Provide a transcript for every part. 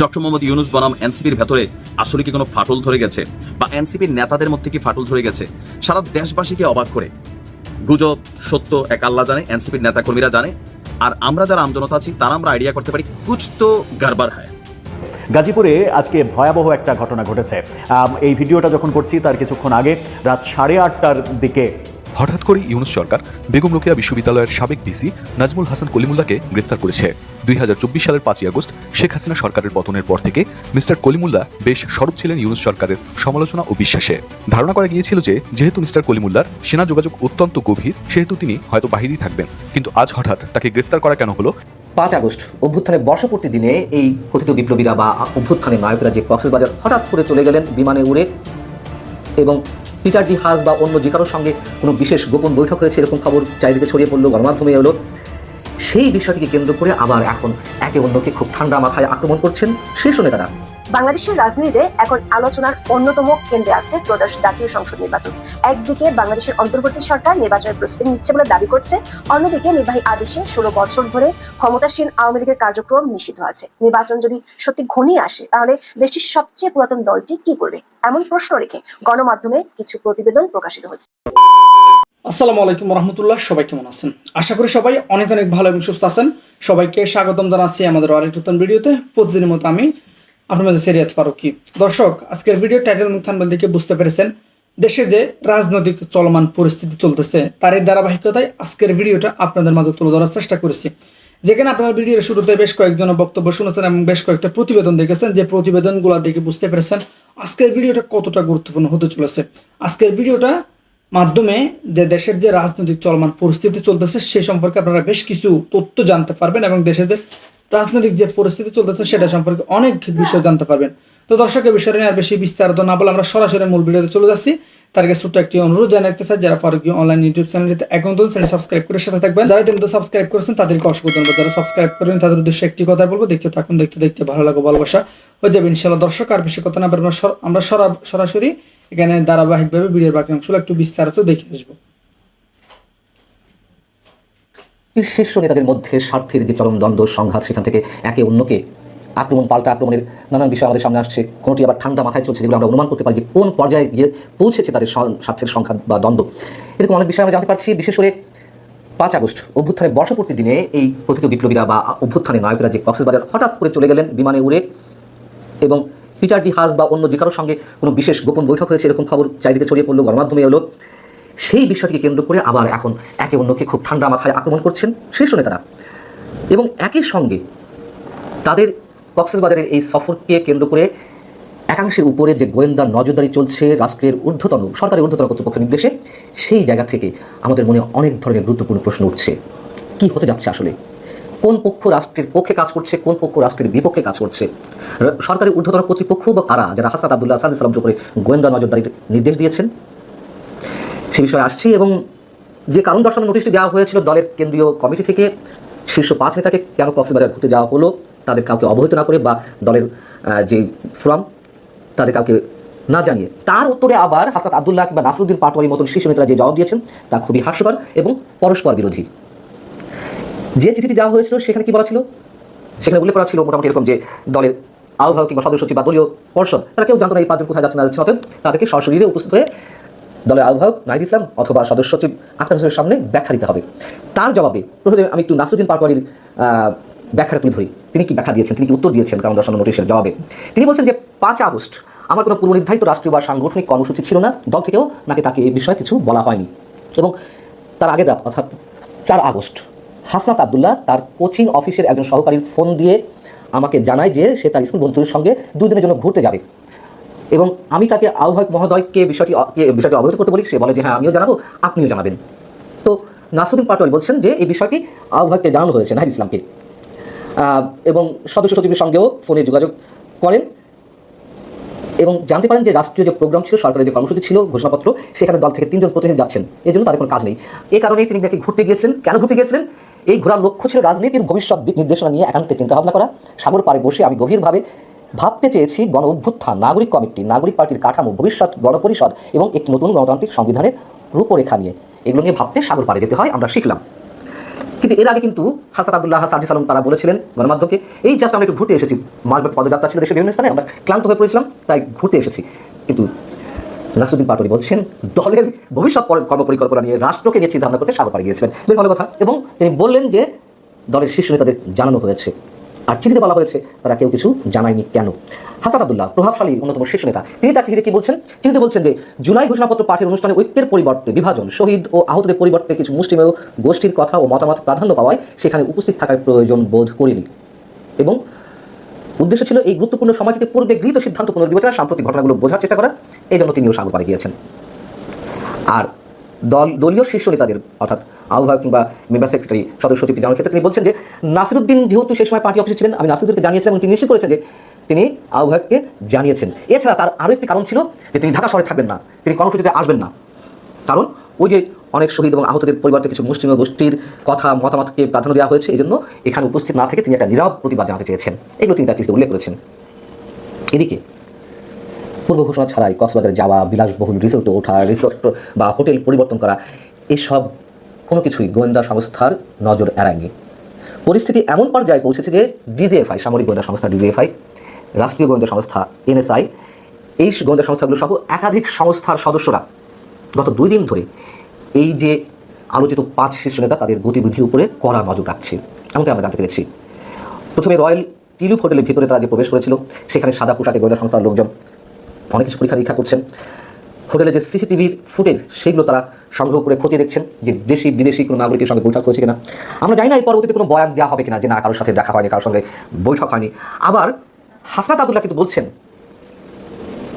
Doctor Mohammad Yunus বনাম এনসিপির ভেতরে আসলে কি কোনো ফাটল ধরে গেছে? বা এনসিপির নেতাদের মধ্যে কি ফাটল ধরে গেছে? সারা দেশবাসীকে অবাক করে। গুজব, সত্য এক আল্লাহ জানে, এনসিপির নেতা কর্মীরা জানে। আর আমরা যারা আমজনতা আছি, তারা আমরা আইডিয়া করতে পারি, কুছ তো গারবার হয়। গাজীপুরে আজকে ভয়াবহ একটা ঘটনা ঘটেছে। এই ভিডিওটা যখন করছি, তার কিছুক্ষণ আগে রাত সাড়ে আটটার দিকে হঠাৎ করে ইউনুস সরকার বেগম রোকেয়া বিশ্ববিদ্যালয়ের সাবেক ভিসি নাজমুল হাসান কলিমুল্লাহকে গ্রেফতার করেছে। দুই হাজার চব্বিশ সালের পাঁচই আগস্ট শেখ হাসিনা সরকারের পতনের পর থেকে মিস্টার কলিমুল্লাহ বেশ সরব ছিলেন ইউনুস সরকারের সমালোচনা ও বিশ্বাসে। ধারণা করা গিয়েছিল যে, যেহেতু মিস্টার কলিমুল্লার সেনা যোগাযোগ অত্যন্ত গভীর, সেহেতু তিনি হয়তো বাহিরেই থাকবেন। কিন্তু আজ হঠাৎ তাকে গ্রেফতার করা কেন হলো? পাঁচ আগস্ট, অভ্যুত্থানের বর্ষপূর্তি দিনে এই কথিত বিপ্লবীরা বা অভ্যুত্থানের নায়করা যে কক্সবাজার হঠাৎ করে চলে গেলেন বিমানে উড়ে এবং পিটার ডি হাস বা অন্য যে কারোর সঙ্গে কোনো বিশেষ গোপন বৈঠক হয়েছে, এরকম খবর চারিদিকে ছড়িয়ে পড়ল, গণমাধ্যমে এলো। সেই বিষয়টিকে কেন্দ্র করে আবার এখন একে অন্যকে খুব ঠান্ডা মাথায় আক্রমণ করছেন শীর্ষ নেতারা। বাংলাদেশের রাজনীতিতে এখন আলোচনার অন্যতম কেন্দ্রে আছে ত্রয়োদশ জাতীয় সংসদ নির্বাচন। একদিকে বাংলাদেশের অন্তর্বর্তী সরকার নির্বাচনের প্রস্তুতি নিচ্ছে বলে দাবি করছে, অন্যদিকে নির্বাহী আদেশে ষোলো বছর ধরে ক্ষমতাসীন আওয়ামী লীগের কার্যক্রম নিষিদ্ধ আছে। নির্বাচন যদি সত্যি ঘনিয়ে আসে, তাহলে দেশটির সবচেয়ে পুরাতন দলটি কি করবে? এমন প্রশ্ন রেখে গণমাধ্যমে কিছু প্রতিবেদন প্রকাশিত হচ্ছে। আসসালামু আলাইকুম রহমতুল্লাহ, সবাই কেমন আছেন? আশা করি সবাই অনেক অনেক ভালো এবং সুস্থ আছেন। সবাইকে স্বাগতম জানাচ্ছি আমাদের আরেক নতুন ভিডিওতে। প্রতিদিনের মতো আমি আপনার মাঝে সেরিয়াত ফারুকি। দর্শক, আজকের ভিডিও টাইটেল মুখ থানবেল দেখে বুঝতে পেরেছেন? দেশে যে রাজনৈতিক চলমান পরিস্থিতি চলতেছে তার এই ধারাবাহিকতায় আজকের ভিডিওটা আপনাদের মাঝে তুলে ধরার চেষ্টা করেছি। যেখানে আপনারা ভিডিওর শুরুতে বেশ কয়েকজনের বক্তব্য শুনেছেন এবং বেশ কয়েকটা প্রতিবেদন দেখেছেন। যে প্রতিবেদনগুলো দেখে বুঝতে পেরেছেন আজকের ভিডিওটা কতটা গুরুত্বপূর্ণ হতে চলেছে। আজকের ভিডিওটা মাধ্যমে যে দেশের যে রাজনৈতিক চলমান পরিস্থিতি চলতেছে, সে সম্পর্কে আপনারা বেশ কিছু তথ্য জানতে পারবেন এবং দেশের যে রাজনৈতিক যে পরিস্থিতি চলতেছে সেটা সম্পর্কে অনেক বিষয় জানতে পারবেন। তো দর্শকের বিষয় নিয়ে আর বেশি বিস্তারিত না বলে আমরা সরাসরি মূল ভিডিওতে চলে যাচ্ছি। তার আগে ছোট্ট একটি অনুরোধ জানাতে চাই, যারা ফারুকি অনলাইন ইউটিউব চ্যানেলটিতে এখন তো চ্যানেল সাবস্ক্রাইব করে সাথে থাকবেন। যারা ইতিমধ্যে সাবস্ক্রাইব করেছেন, তাদেরকে অসংখ্য ধন্যবাদ। যারা সাবস্ক্রাইব করেন তাদের উদ্দেশ্যে একটি কথা বলব, দেখতে থাকুন, দেখতে দেখতে ভালো লাগো ভালোবাসা হয়ে যাবে ইনশাল্লাহ দর্শক, আর বেশি কথা না আমরা সরা- সরাসরি এখানে ধারাবাহিকভাবে ভিডিওর বাকি অংশগুলো একটু বিস্তারিত দেখে আসব এই শীর্ষ নেতাদের মধ্যে স্বার্থের যে চরম দ্বন্দ্ব, সংঘাত, সেখান থেকে একে অন্যকে আক্রমণ, পাল্টা আক্রমণের নানান বিষয় আমাদের সামনে আসছে। কোনটি আবার ঠান্ডা মাথায় চলছে, যেগুলো আমরা অনুমান করতে পারি যে কোন পর্যায়ে গিয়ে পৌঁছেছে তাদের স্বার্থের সংঘাত বা দ্বন্দ্ব। এরকম অনেক বিষয় আমরা জানতে পারছি। বিশেষ করে পাঁচ আগস্ট, অভ্যুত্থানের বর্ষপূর্তি দিনে এই কথিত বিপ্লবীরা বা অভ্যুত্থানের নায়করা যে কক্সবাজার হঠাৎ করে চলে গেলেন বিমানে উড়ে এবং পিটার ডি হাস বা অন্য যে কারোর সঙ্গে কোনো বিশেষ গোপন বৈঠক হয়েছে, এরকম খবর চারিদিকে ছড়িয়ে পড়ল, গণমাধ্যমে এলো। সেই বিষয়টিকে কেন্দ্র করে আবার এখন একে অন্যকে খুব ঠান্ডা মাথায় আক্রমণ করছেন শীর্ষ নেতারা এবং একই সঙ্গে তাদের কক্সবাজারের এই সফরকে কেন্দ্র করে একাংশের উপরে যে গোয়েন্দা নজরদারি চলছে রাষ্ট্রের ঊর্ধ্বতন, সরকারের ঊর্ধ্বতন কর্তৃপক্ষের নির্দেশে, সেই জায়গা থেকে আমাদের মনে অনেক ধরনের গুরুত্বপূর্ণ প্রশ্ন উঠছে। কি হতে যাচ্ছে আসলে? কোন পক্ষ রাষ্ট্রের পক্ষে কাজ করছে, কোন পক্ষ রাষ্ট্রের বিপক্ষে কাজ করছে? সরকারের ঊর্ধ্বতন কর্তৃপক্ষ বা কারা, যারা হাসান আবদুল্লাহ সাদ ইসলামের উপরে গোয়েন্দা নজরদারির নির্দেশ দিয়েছেন? বিষয়ে আসছি এবং যে কারণ দর্শানোর নোটিশটি দেওয়া হয়েছিল দলের কেন্দ্রীয় কমিটি থেকে, শীর্ষ পাঁচ নেতাকে কেন কক্সবাজার ঘুরতে যাওয়া হলো, তাদের কাউকে অবহিত না করে বা দলের যে ফোরাম, তাদের কাউকে না জানিয়ে। তার উত্তরে আবার হাসান আবদুল্লাহ কিংবা নাসরুদ্দিন পাটোয়ারির মতন শীর্ষ নেতারা যে জবাব দিয়েছেন, তা খুবই হাস্যকর এবং পরস্পর বিরোধী। যে চিঠিটি দেওয়া হয়েছিল, সেখানে কি বলা ছিল? সেখানে উল্লেখ করা ছিল মোটামুটি এরকম যে দলের আহ্বায়ক কিংবা সদস্য সচিব বা দলীয় পর্ষদ, তারা কেউ জানতো না এই পাঁচজন কোথায় যাচ্ছে না যাচ্ছে অতএব তাদেরকে সশরীরে উপস্থিত হয়ে দলের আহ্বায়ক নাহিদ ইসলাম অথবা সদস্য সচিব আক্তার হোসেনের সামনে ব্যাখ্যা দিতে হবে। তার জবাবে প্রথমে আমি একটু নাসরুদ্দিন আহ, ব্যাখ্যাটা তুলে ধরি। তিনি কি ব্যাখ্যা দিয়েছেন তিনি কি উত্তর দিয়েছেন কারণ দর্শন নোটিশের জবাবে। তিনি বলছেন যে পাঁচ আগস্ট আমার কোনো পূর্বনির্ধারিত রাষ্ট্রীয় বা সাংগঠনিক কর্মসূচি ছিল না দল থেকেও নাকি তাকে এই বিষয়ে কিছু বলা হয়নি। এবং তার আগের রাত অর্থাৎ চার আগস্ট হাসনাত আবদুল্লাহ তার কোচিং অফিসের একজন সহকারীর ফোন দিয়ে আমাকে জানায় যে সে তার স্কুল বন্ধুদের সঙ্গে দুই দিনের জন্য ঘুরতে যাবে। এবং আমি তাকে আহ্বায়ক মহোদয়কে বিষয়টি বিষয়টি অবহিত করতে বলি, সে বলে যে হ্যাঁ আমিও জানাব, আপনিও জানাবেন। তো নাসরুদ্দিন পাটোয়ারি বলছেন যে এই বিষয়টি আহ্বায়ককে জানানো হয়েছে নাহিদ ইসলামকে। এবং সদস্য সচিবের সঙ্গেও ফোনে যোগাযোগ করেন এবং জানতে পারেন যে রাষ্ট্রীয় যে প্রোগ্রাম ছিল, সরকারের যে কর্মসূচি ছিল, ঘোষণাপত্র, সেখানে দল থেকে তিনজন প্রতিনিধি যাচ্ছেন। এই জন্য তাদের কোনো কাজ নেই। এ কারণেই তিনি নাকি ঘুরতে গিয়েছিলেন কেন ঘুরতে গিয়েছিলেন? এই ঘোরার লক্ষ্য ছিল রাজনীতির ভবিষ্যৎ দিক নির্দেশনা নিয়ে একান্তে চিন্তাভাবনা করা। সাগর পাড়ে বসে আমি গভীরভাবে ভাবতে চেয়েছি গণ অভ্যুত্থান নাগরিক কমিটি, নাগরিক পার্টির কাঠামো, ভবিষ্যৎ গণপরিষদ এবং একটি নতুন গণতান্ত্রিক সংবিধানের রূপরেখা নিয়ে। এগুলো নিয়ে ভাবতে সাগর পাড়ে যেতে হয়, আমরা শিখলাম। কিন্তু এর আগে কিন্তু হাসান আবদুল্লাহ সাজি সালাম তারা বলেছিলেন গণমাধ্যমকে, এই জাস্ট আমরা একটু ঘুরতে এসেছি। মাসব্যাপী পদযাত্রা ছিল দেশের বিভিন্ন স্থানে, আমরা ক্লান্ত হয়ে পড়েছিলাম, তাই ঘুরতে এসেছি। কিন্তু নাসরুদ্দিন পাটোয়ারি বলছেন, দলের ভবিষ্যৎ পরি- কর্মপরিকল্পনা নিয়ে রাষ্ট্রকে নিয়ে চিন্তা ভাবনা করতে সাগর পাড়ি গিয়েছিলেন। বেশ ভালো কথা। এবং তিনি বললেন যে, দলের শীর্ষ নেতাদের জানানো হয়েছে। আর চিঠিতে বলা হয়েছে, তারা কেউ কিছু জানায়নি কেন? হাসান আবদুল্লাহ প্রভাবশালী অন্যতম শীর্ষ নেতা, তিনি তার চিঠিতে কি বলছেন? চিঠিতে বলছেন যে, জুলাই ঘোষণাপত্র পাঠের অনুষ্ঠানে ঐক্যের পরিবর্তে বিভাজন, শহীদ ও আহতদের পরিবর্তে কিছু মুসলিমেয় গোষ্ঠীর কথা ও মতামত প্রাধান্য পাওয়ায় সেখানে উপস্থিত থাকার প্রয়োজন বোধ করিনি। এবং উদ্দেশ্য ছিল এই গুরুত্বপূর্ণ সময়টিতে পূর্বে গৃহীত সিদ্ধান্ত পুনর্বিবেচনা সাম্প্রতিক ঘটনাগুলো বোঝার চেষ্টা করা এই জন্য তিনিও সাগর পাড়ে গিয়েছেন আর দল, দলীয় শীর্ষ নেতাদের, অর্থাৎ আহ্বায়ক কিংবা মেম্বার সেক্রেটারি, সদস্য সচিব জানার ক্ষেত্রে তিনি বলছেন যে, নাসিরুদ্দিন যেহেতু সেই সময় পার্টি অফিসে ছিলেন, আমি নাসিরুদ্দিনকে জানিয়েছিলাম এবং তিনি নিশ্চিত করেছেন যে তিনি আহ্বায়ককে জানিয়েছেন। এছাড়া তার আরও একটি কারণ ছিল যে তিনি ঢাকা শহরে থাকবেন না, তিনি কর্মসূচিতে আসবেন না। কারণ ওই যে অনেক শহীদ এবং আহতদের পরিবর্তে কিছু মুসলিম গোষ্ঠীর কথা, মতামতকে প্রাধান্য দেওয়া হয়েছে এই জন্য এখানে উপস্থিত না থেকে তিনি একটা নীরব প্রতিবাদ জানাতে চেয়েছেন। এগুলো তিনি তার চিঠিতে উল্লেখ করেছেন। এদিকে, পূর্ব ঘোষণা ছাড়াই কক্সবাজারে যাওয়া বিলাসবহুল রিসোর্টে ওঠা, রিসোর্ট বা হোটেল পরিবর্তন করা, এসব কোনো কিছুই গোয়েন্দা সংস্থার নজর এড়ায়নি। পরিস্থিতি এমন পর্যায়ে পৌঁছেছে যে ডিজিএফআই, সামরিক গোয়েন্দা সংস্থা ডিজিএফআই, রাষ্ট্রীয় গোয়েন্দা সংস্থা এনএসআই, এই গোয়েন্দা সংস্থাগুলো সহ একাধিক সংস্থার সদস্যরা গত দুই দিন ধরে এই যে আলোচিত পাঁচ শীর্ষ নেতা তাদের গতিবিধির উপরে কড়া নজর রাখছে এমনকি আমরা জানতে পেরেছি। প্রথমে রয়্যাল টিলুপ হোটেলের ভিতরে তারা যে প্রবেশ করেছিল, সেখানে সাদা পোশাকে গোয়েন্দা সংস্থার লোকজন অনেক কিছু পরীক্ষা নিরীক্ষা করছেন। হোটেলে যে সিসিটিভির ফুটেজ, সেগুলো তারা সংগ্রহ করে খতিয়ে দেখছেন যে দেশি, বিদেশি কোনো নাগরিকের সঙ্গে বৈঠক হয়েছে কিনা। আমরা জানি না এই পরবর্তীতে কোনো বয়ান দেওয়া হবে কিনা যে না, কারোর সাথে দেখা হয়নি, কারোর সঙ্গে বৈঠক হয়নি। আবার হাসনাত আবদুল্লাহ কিন্তু বলছেন,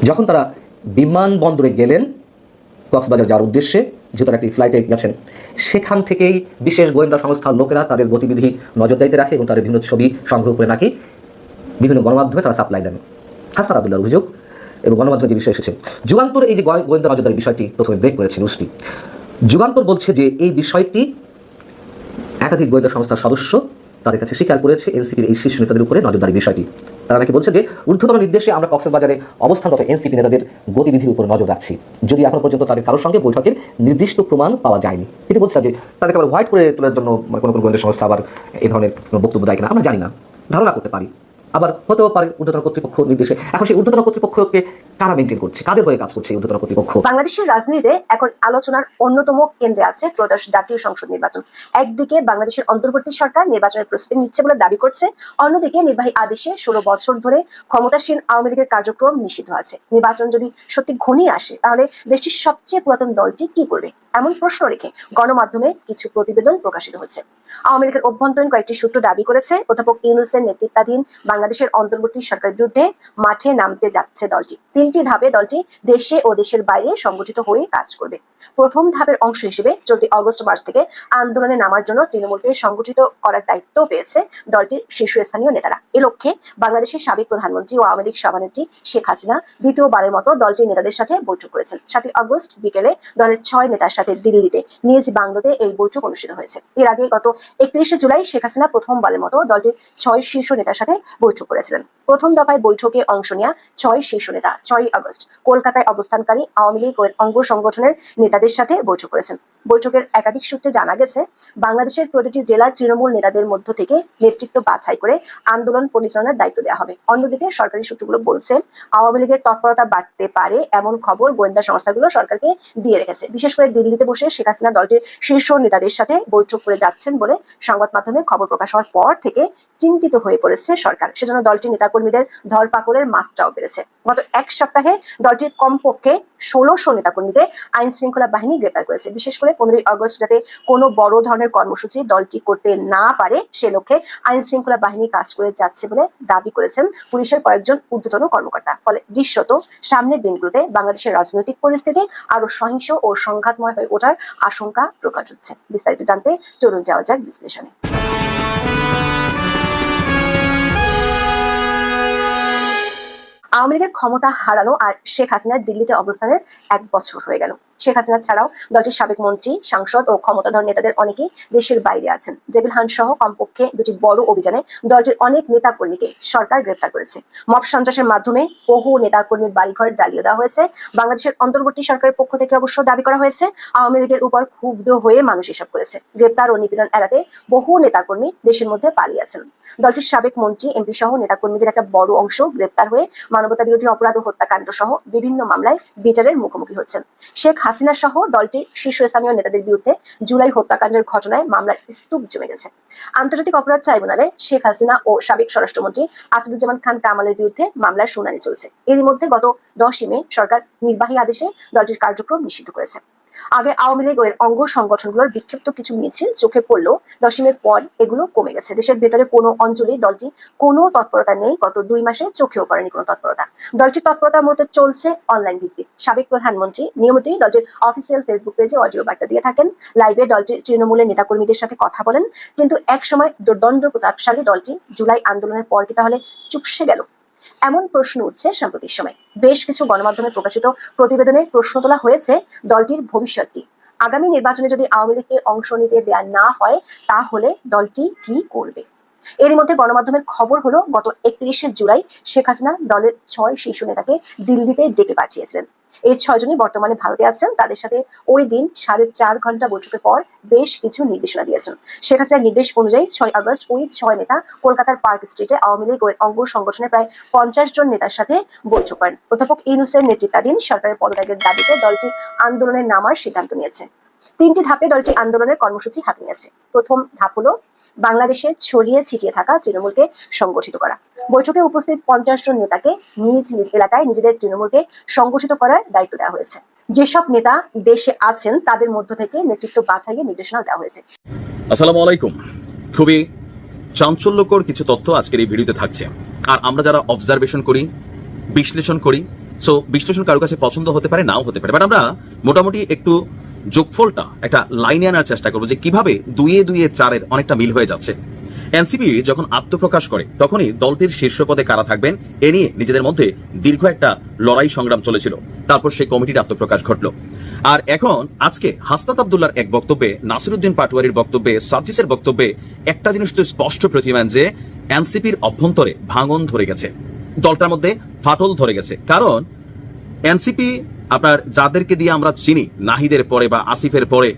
যখন তারা বিমানবন্দরে গেলেন কক্সবাজার যাওয়ার উদ্দেশ্যে, যেহেতু একটি ফ্লাইটে গেছেন, সেখান থেকেই বিশেষ গোয়েন্দা সংস্থার লোকেরা তাদের গতিবিধি নজরদারিতে রাখে এবং তাদের বিভিন্ন ছবি সংগ্রহ করে নাকি বিভিন্ন গণমাধ্যমে তারা সাপ্লাই দেন। হাসান আবদুল্লার অভিযোগ এবং গণমাধ্যমে যে বিষয় এসেছে, যুগান্তর এই যে গোয়ে- গোয়েন্দা নজরদারির বিষয়টি প্রথমে ব্রেক করেছে রুশটি যুগান্তর বলছে যে এই বিষয়টি একাধিক গোয়েন্দা সংস্থার সদস্য তাদের কাছে স্বীকার করেছে এনসিপির এই শীর্ষ নেতাদের উপরে নজরদারি বিষয়টি। তারা নাকি বলছে যে, ঊর্ধ্বতন নির্দেশে আমরা কক্সবাজারে অবস্থানরত এনসিপি নেতাদের গতিবিধির উপর নজর রাখছি। যদি এখনও পর্যন্ত তাদের কারোর সঙ্গে বৈঠকের নির্দিষ্ট প্রমাণ পাওয়া যায়নি। তিনি বলছেন যে, তাদেরকে আবার হোয়াইট করে তোলার জন্য মানে কোনো কোনো গোয়েন্দা সংস্থা আবার এই ধরনের কোনো বক্তব্য দেয় কিনা আমরা জানি না। ধারণা করতে পারি। আবার হতেও পারে ঊর্ধ্বতন কর্তৃপক্ষ নির্দেশে। এখন সেই ঊর্ধ্বতন কর্তৃপক্ষকে কারা মেনটেন করছে? কাদের হয়ে কাজ করছে ঊর্ধ্বতন কর্তৃপক্ষ? বাংলাদেশের রাজনীতিতে এখন আলোচনার অন্যতম কেন্দ্রে আছে ত্রয়োদশ জাতীয় সংসদ নির্বাচন। একদিকে বাংলাদেশের অন্তর্বর্তী সরকার নির্বাচনের প্রস্তুতি নিচ্ছে বলে দাবি করছে, অন্যদিকে নির্বাহী আদেশে ষোলো বছর ধরে ক্ষমতাসীন আওয়ামী লীগের কার্যক্রম নিষিদ্ধ আছে। নির্বাচন যদি সত্যি ঘনিয়ে আসে, তাহলে দেশটির সবচেয়ে পুরাতন দলটি কি করবে? এমন প্রশ্ন রেখে গণমাধ্যমে কিছু প্রতিবেদন প্রকাশিত হয়েছে। আওয়ামী লীগের অভ্যন্তরীণ কয়েকটি সূত্র দাবি করেছে, অধ্যাপক ইউনুসের নেতৃত্বাধীন বাংলাদেশের অন্তর্বর্তী সরকারের বিরুদ্ধে মাঠে নামতে যাচ্ছে দলটি। তিনটি ধাপে দলটি দেশে ও দেশের বাইরে সংগঠিত হয়ে কাজ করবে। প্রথম ধাপের অংশ হিসেবে চলতি অগস্ট মাস থেকে আন্দোলনে নামার জন্য তৃণমূলকে সংগঠিত করার দায়িত্ব পেয়েছে দলটির শীর্ষস্থানীয় নেতারা। এ লক্ষ্যে বাংলাদেশের সাবেক প্রধানমন্ত্রী ও আওয়ামী লীগ সভানেত্রী শেখ হাসিনা দ্বিতীয়বারের মতো দলটির নেতাদের সাথে বৈঠক করেছেন। সাতই আগস্ট বিকেলে দলের ছয় নেতার সাথে দিল্লিতে নিজ বাংলোতে এই বৈঠক অনুষ্ঠিত হয়েছে। এর আগে গত একত্রিশে জুলাই শেখ হাসিনা প্রথমবারের মতো দলটির ছয় শীর্ষ নেতার সাথে বৈঠক করেছিলেন। প্রথম দফায় বৈঠকে অংশ নেওয়া ছয় শীর্ষ নেতা ছয় আগস্ট। কলকাতায় অবস্থানকারী আওয়ামী লীগ অঙ্গ সংগঠনের নেতাদের সাথে বৈঠক করেছেন। বৈঠকের একাধিক সূত্রে জানা গেছে, বাংলাদেশের প্রতিটি জেলার তৃণমূল নেতাদের মধ্য থেকে নেতৃত্ব বাছাই করে আন্দোলন পরিচালনার দায়িত্ব দেওয়া হবে। অন্যদিকে সরকারি সূত্রগুলো বলছে, আওয়ামী লীগের তৎপরতা বাড়তে পারে এমন খবর গোয়েন্দা সংস্থাগুলো সরকারকে দিয়ে রেখেছে। বিশেষ করে দিল্লিতে বসে শেখ হাসিনা দলটির শীর্ষ নেতাদের সাথে বৈঠক করে যাচ্ছেন বলে সংবাদ মাধ্যমে খবর প্রকাশ হওয়ার পর থেকে চিন্তিত হয়ে পড়েছে সরকার। সেজন্য দলটির নেতাকর্মীদের ধরপাকড়ের মাত্রাও বেড়েছে। গত এক সপ্তাহে দলটির কমপক্ষে ষোলোশো নেতাকর্মীকে আইন শৃঙ্খলা বাহিনী গ্রেপ্তার করেছে। বিশেষ করে পনেরোই আগস্ট যাতে কোনো বড় ধরনের কর্মসূচি দলটি করতে না পারে, সে লক্ষ্যে আইন শৃঙ্খলা বাহিনী কাজ করে যাচ্ছে বলে দাবি করেছেন পুলিশের কয়েকজন ঊর্ধ্বতন কর্মকর্তা। ফলে দৃশ্যত সামনের দিনগুলোতে বাংলাদেশের রাজনৈতিক পরিস্থিতি আরও সহিংস ও সংঘাতময় হয়ে ওঠার আশঙ্কা প্রকাশ হচ্ছে। বিস্তারিত জানতে চলুন যাওয়া যাক বিশ্লেষণে। আওয়ামী লীগের ক্ষমতা হারানো আর শেখ হাসিনার দিল্লিতে অবস্থানের এক বছর হয়ে গেল। শেখ হাসিনা ছাড়াও দলটির সাবেক মন্ত্রী, সাংসদ ও ক্ষমতাধর নেতাদের অনেকেই দেশের বাইরে আছেন। ডেভিল হান্ট সহ কমপক্ষে দুটি বড় অভিযানে দলটির অনেক নেতাকর্মীকে সরকার গ্রেফতার করেছে। মব সন্ত্রাসের মাধ্যমে বহু নেতাকর্মীর বাড়িঘর জ্বালিয়ে দেওয়া হয়েছে। বাংলাদেশের অন্তর্বর্তী সরকারের পক্ষ থেকে অবশ্য দাবি করা হয়েছে, আওয়ামী লীগের উপর ক্ষুব্ধ হয়ে মানুষ এসব করেছে। গ্রেপ্তার ও নিপীড়ন এড়াতে বহু নেতাকর্মী দেশের মধ্যে পালিয়ে আছেন। দলটির সাবেক মন্ত্রী, এমপি সহ নেতাকর্মীদের একটা বড় অংশ গ্রেপ্তার হয়ে মানবতা বিরোধী অপরাধ ও হত্যাকাণ্ড সহ বিভিন্ন মামলায় বিচারের মুখোমুখি হচ্ছেন। শেখ হাসিনা সহ দলটির শীর্ষস্থানীয় নেতাদের বিরুদ্ধে জুলাই হত্যাকাণ্ডের ঘটনায় মামলার স্তূপ জমে গেছে। আন্তর্জাতিক অপরাধ ট্রাইব্যুনালে শেখ হাসিনা ও সাবেক স্বরাষ্ট্রমন্ত্রী আসাদুজ্জামান খান কামালের বিরুদ্ধে মামলার শুনানি চলছে। এরই মধ্যে গত দশই মে সরকার নির্বাহী আদেশে দলটির কার্যক্রম নিষিদ্ধ করেছে। আগে আওয়ামী লীগ অঙ্গ সংগঠনগুলোর বিক্ষিপ্ত কিছু মিছিল চোখে পড়লেও দশমের পর এগুলো কমে গেছে। দেশের ভেতরে কোনো অঞ্চলে দলটি কোনো তৎপরতা নেই। গত দুই মাসে চোখেও পড়েনি কোনো তৎপরতা। দলটির তৎপরতা মূলত চলছে অনলাইন ভিত্তিক। সাবেক প্রধানমন্ত্রী নিয়মিতই দলটির অফিসিয়াল ফেসবুক পেজে অডিও বার্তা দিয়ে থাকেন। লাইভে দলটির তৃণমূলের নেতাকর্মীদের সাথে কথা বলেন। কিন্তু একসময় দুর্দণ্ড প্রতাপশালী দলটি জুলাই আন্দোলনের পর কি তাহলে চুপসে গেল? এমন প্রশ্ন উঠছে সাম্প্রতিক সময়। বেশ কিছু গণমাধ্যমে প্রকাশিত প্রতিবেদনে প্রশ্ন তোলা হয়েছে দলটির ভবিষ্যৎ কি। আগামী নির্বাচনে যদি আওয়ামী লীগকে অংশ নিতে দেয়া না হয়, তাহলে দলটি কি করবে? এরই মধ্যে গণমাধ্যমের খবর হলো, গত একত্রিশে জুলাই শেখ হাসিনা দলের ছয় শীর্ষ নেতাকে দিল্লিতে ডেকে পাঠিয়েছিলেন। এই ছয়জনই বর্তমানে ভারতে আছেন। তাদের সাথে ওই দিন সাড়ে চার ঘণ্টা বৈঠকের পর বেশ কিছু নির্দেশনা দিয়েছেন। শেখ হাসিনার নির্দেশ অনুযায়ী ছয় আগস্ট ওই ছয় নেতা কলকাতার পার্ক স্ট্রিটে আওয়ামী লীগ অঙ্গ সংগঠনের প্রায় পঞ্চাশ জন নেতার সাথে বৈঠক করেন। অধ্যাপক ইউনুসের নেতৃত্বাধীন সরকারের পদত্যাগের দাবিতে দলটি আন্দোলনে নামার সিদ্ধান্ত নিয়েছে। তিনটি ধাপে দলটি আন্দোলনের কর্মসূচি হাতে নিয়েছে। প্রথম ধাপ হলো বাংলাদেশে ছড়িয়ে ছিটিয়ে থাকা তৃণমূলকে সংগঠিত করা। বৈঠকে উপস্থিত পঞ্চাশ জন নেতাকে নিজ নিজ এলাকায় নিজেদের তৃণমূলকে সংগঠিত করার দায়িত্ব দেওয়া হয়েছে। যেসব নেতা দেশে আছেন, তাদের মধ্য থেকে নেতৃত্ব বাছাইয়ের নির্দেশনা দেওয়া হয়েছে। আসসালামু আলাইকুম। খুবই চাঞ্চল্যকর কিছু তথ্য আজকের এই ভিডিওতে থাকছে। আর আমরা যারা অবজারভেশন করি, বিশ্লেষণ করি সো বিশ্লেষণ কারও কাছে পছন্দ হতে পারে, নাও হতে পারে। বাট আমরা মোটামুটি একটু যোগফলটা একটা লাইনে আনার চেষ্টা করব যে কীভাবে দুইয়ে দুইয়ে চারের অনেকটা মিল হয়ে যাচ্ছে। এনসিপি যখন আত্মপ্রকাশ করে, তখনই দলটির শীর্ষ পদে কারা থাকবেন, এ নিয়ে নিজেদের মধ্যে দীর্ঘ একটা লড়াই সংগ্রাম চলেছিল। তারপর সেই কমিটির আত্মপ্রকাশ ঘটলো। আর এখন আজকে হাসনাত আবদুল্লার এক বক্তব্যে, নাসিরুদ্দিন পাটোয়ারির বক্তব্যে, সার্জিসের বক্তব্যে একটা জিনিস তো স্পষ্ট প্রতিমান যে, এনসিপির অভ্যন্তরে ভাঙন ধরে গেছে। দলটার মধ্যে ফাটল ধরে গেছে। কারণ এনসিপি আপনার যাদেরকে দিয়ে আমরা চিনি, নাহিদের পরে বা আসিফের পরে,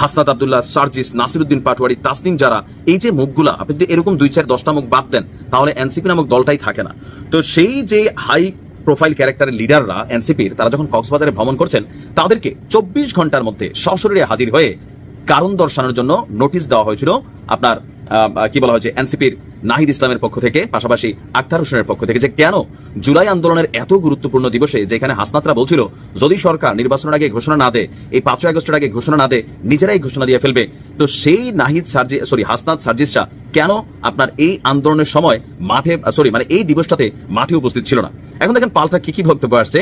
হাসনাত আবদুল্লাহ, সার্জিস, নাসিরুদ্দিন পাটোয়ারি, তাসনিম যারা, এই যে মুখগুলা, আপনি যদি এরকম দুই চার দশটা মুখ বাদ দেন, তাহলে এনসিপি নামক দলটাই থাকে না। তো সেই যে হাই প্রোফাইল ক্যারেক্টারের লিডাররা এনসিপির, তারা যখন কক্সবাজারে ভ্রমণ করছেন, তাদেরকে চব্বিশ ঘণ্টার মধ্যে সশরীরে হাজির হয়ে কারণ দর্শানোর জন্য নোটিশ দেওয়া হয়েছিল। আপনার কি বলা হয়েছে এনসিপির নাহিদ ইসলামের পক্ষ থেকে, পাশাপাশি আক্তার হোসেনের পক্ষ থেকে যে কেন জুলাই আন্দোলনের এত গুরুত্বপূর্ণ দিবসে যেখানে হাসনাতরা বলছিল, যদি সরকার নির্বাচনের আগে ঘোষণা না দেয়, এই পাঁচই আগস্টের আগে ঘোষণা না দেয়, নিজেরাই ঘোষণা দিয়ে ফেলবে। তো সেই নাহিদ সার্জি সরি হাসনাত সার্জিসরা কেন আপনার এই আন্দোলনের সময় মাঠে সরি মানে এই দিবসটাতে মাঠে উপস্থিত ছিল না? এখন দেখেন পাল্টা কি কি বক্তব্য আসছে।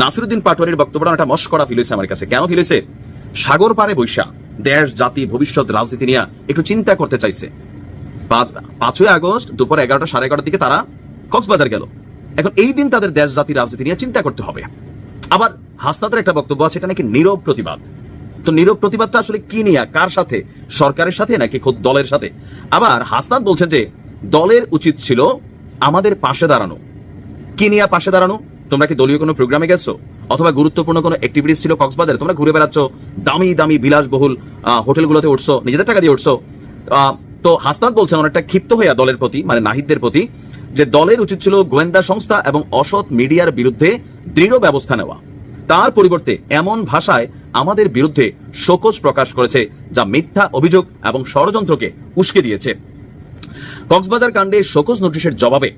নাসিরুদ্দিন পাটোয়ারির বক্তব্যটা একটা মস্করা ফিল হয়েছে আমার কাছে। কেন ফিল হয়েছে সাগর পারে বৈশা দেশ, জাতি, ভবিষ্যৎ, রাজনীতি নিয়ে একটু চিন্তা করতে চাইছে। পাঁচ পাঁচই আগস্ট দুপুর এগারোটা সাড়ে এগারোটার দিকে তারা কক্সবাজার গেল। এখন এই দিন তাদের দেশ, জাতি, রাজনীতি নিয়ে চিন্তা করতে হবে। আবার হাসনাতের একটা বক্তব্য আছে, এটা নাকি নীরব প্রতিবাদ? তো নীরব প্রতিবাদটা আসলে কি নিয়ে, কার সাথে? সরকারের সাথে নাকি খোদ দলের সাথে? আবার হাসনাত বলছেন যে, দলের উচিত ছিল আমাদের পাশে দাঁড়ানো। কি নিয়ে পাশে দাঁড়ানো? তোমরা কি দলীয় কোনো প্রোগ্রামে গেছো? অথবা গুরুত্বপূর্ণ কোনো অ্যাক্টিভিটিস ছিল কক্সবাজারে? তোমরা ঘুরে বেড়াচ্ছ, দামি দামি, বিলাসবহুল হোটেলগুলোতে উঠছো, নিজেদের টাকা দিয়ে উঠছো। তো হাসনাত বলছেন, অনেকটা ক্ষিপ্ত হইয়া দলের প্রতি মানে নাহিদদের প্রতি, যে দলের উচিত ছিল গোয়েন্দা সংস্থা এবং অসৎ মিডিয়ার বিরুদ্ধে দৃঢ় ব্যবস্থা নেওয়া। তার পরিবর্তে এমন ভাষায় আমাদের বিরুদ্ধে শোকজ প্রকাশ করেছে, যা মিথ্যা অভিযোগ এবং ষড়যন্ত্রকে উস্কে দিয়েছে। কক্সবাজার কাণ্ডে শোকজ নোটিশের জবাবে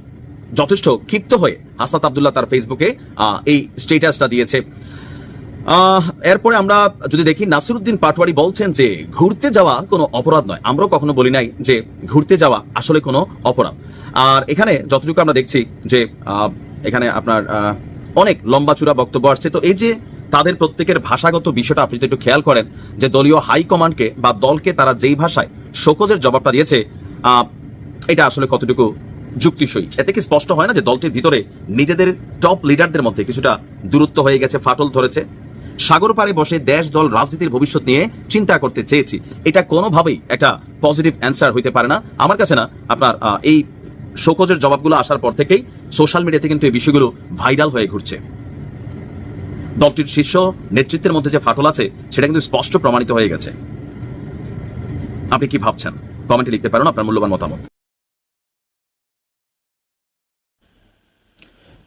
যথেষ্ট ক্ষিপ্ত হয়ে হাসনাত আবদুল্লাহ তার ফেসবুকে এই স্টেটাসটা দিয়েছে। এরপরে আমরা যদি দেখি, নাসিরুদ্দিন পাটওয়ারি বলছেন যে, ঘুরতে যাওয়া কোনো অপরাধ নয়। আমরাও কখনো বলি নাই যে, ঘুরতে যাওয়া আসলে কোনো অপরাধ। আর এখানে যতটুকু আমরা দেখছি যে এখানে আপনার অনেক লম্বা চূড়া বক্তব্য আসছে। তো এই যে, তাদের প্রত্যেকের ভাষাগত বিষয়টা, আপনি যদি একটু খেয়াল করেন যে, দলীয় হাইকমান্ডকে বা দলকে তারা যেই ভাষায় শোকজের জবাবটা দিয়েছে এটা আসলে কতটুকু যুক্তিসই। এতে কি স্পষ্ট হয় না যে দলটির ভিতরে নিজেদের টপ লিডারদের মধ্যে কিছুটা দূরত্ব হয়ে গেছে, ফাটল ধরেছে? সাগর পাড়ে বসে দেশ, দল, রাজনীতির ভবিষ্যৎ নিয়ে চিন্তা করতে চেয়েছি। এটা কোনোভাবেই একটা পজিটিভ অ্যান্সার হইতে পারে না। আমার কাছে না, আপনার এই শোকজের জবাবগুলো আসার পর থেকেই সোশ্যাল মিডিয়াতে কিন্তু এই বিষয়গুলো ভাইরাল হয়ে ঘুরছে। দলটির শীর্ষ নেতৃত্বের মধ্যে যে ফাটল আছে, সেটা কিন্তু স্পষ্ট প্রমাণিত হয়ে গেছে। আপনি কি ভাবছেন? কমেন্টে লিখতে পারেন আপনার মূল্যবান মতামত।